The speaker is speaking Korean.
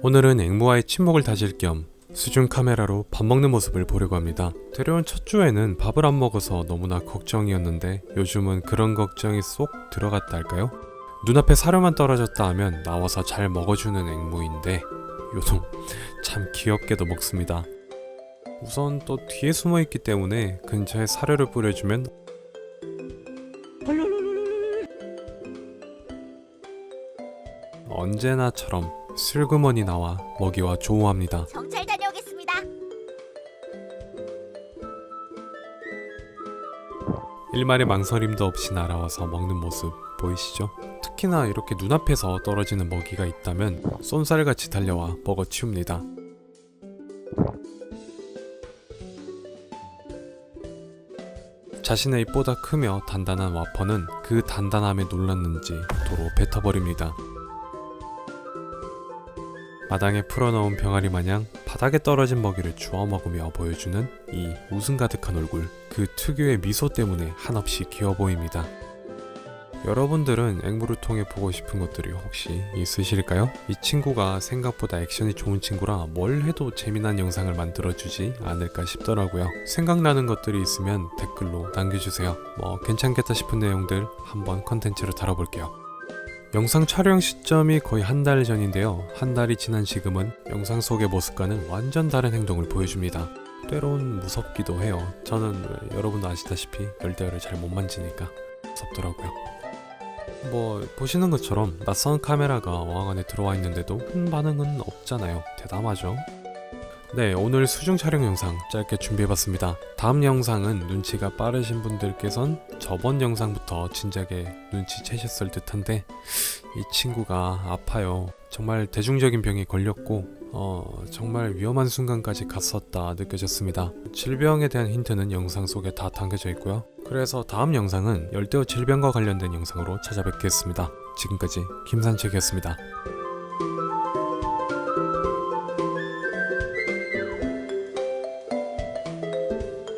오늘은 앵무와의 친목을 다질 겸 수중 카메라로 밥 먹는 모습을 보려고 합니다. 데려온 첫 주에는 밥을 안 먹어서 너무나 걱정이었는데 요즘은 그런 걱정이 쏙 들어갔다 할까요? 눈앞에 사료만 떨어졌다 하면 나와서 잘 먹어주는 앵무인데 요즘 참 귀엽게도 먹습니다. 우선 또 뒤에 숨어 있기 때문에 근처에 사료를 뿌려주면 언제나처럼 슬그머니 나와 먹이와 조우합니다. 정찰 다녀오겠습니다. 일말의 망설임도 없이 날아와서 먹는 모습 보이시죠? 특히나 이렇게 눈앞에서 떨어지는 먹이가 있다면 쏜살같이 달려와 먹어 치웁니다. 자신의 입보다 크며 단단한 와퍼는 그 단단함에 놀랐는지 도로 뱉어버립니다. 마당에 풀어놓은 병아리 마냥 바닥에 떨어진 먹이를 주워 먹으며 보여주는 이 웃음 가득한 얼굴, 그 특유의 미소 때문에 한없이 귀여워 보입니다. 여러분들은 앵무를 통해 보고 싶은 것들이 혹시 있으실까요? 이 친구가 생각보다 액션이 좋은 친구라 뭘 해도 재미난 영상을 만들어주지 않을까 싶더라고요. 생각나는 것들이 있으면 댓글로 남겨주세요. 뭐 괜찮겠다 싶은 내용들 한번 컨텐츠로 다뤄볼게요. 영상 촬영 시점이 거의 한 달 전인데요. 한 달이 지난 지금은 영상 속의 모습과는 완전 다른 행동을 보여줍니다. 때론 무섭기도 해요. 저는 여러분도 아시다시피 열대어를 잘 못 만지니까 무섭더라고요. 뭐 보시는 것처럼 낯선 카메라가 어항 안에 들어와 있는데도 큰 반응은 없잖아요. 대담하죠? 네, 오늘 수중 촬영 영상 짧게 준비해봤습니다. 다음 영상은 눈치가 빠르신 분들께선 저번 영상부터 진작에 눈치채셨을 듯한데 이 친구가 아파요. 정말 대중적인 병에 걸렸고 어, 정말 위험한 순간까지 갔었다 느껴졌습니다. 질병에 대한 힌트는 영상 속에 다 담겨져 있고요. 그래서 다음 영상은 열대어 질병과 관련된 영상으로 찾아뵙겠습니다. 지금까지 김산책이었습니다.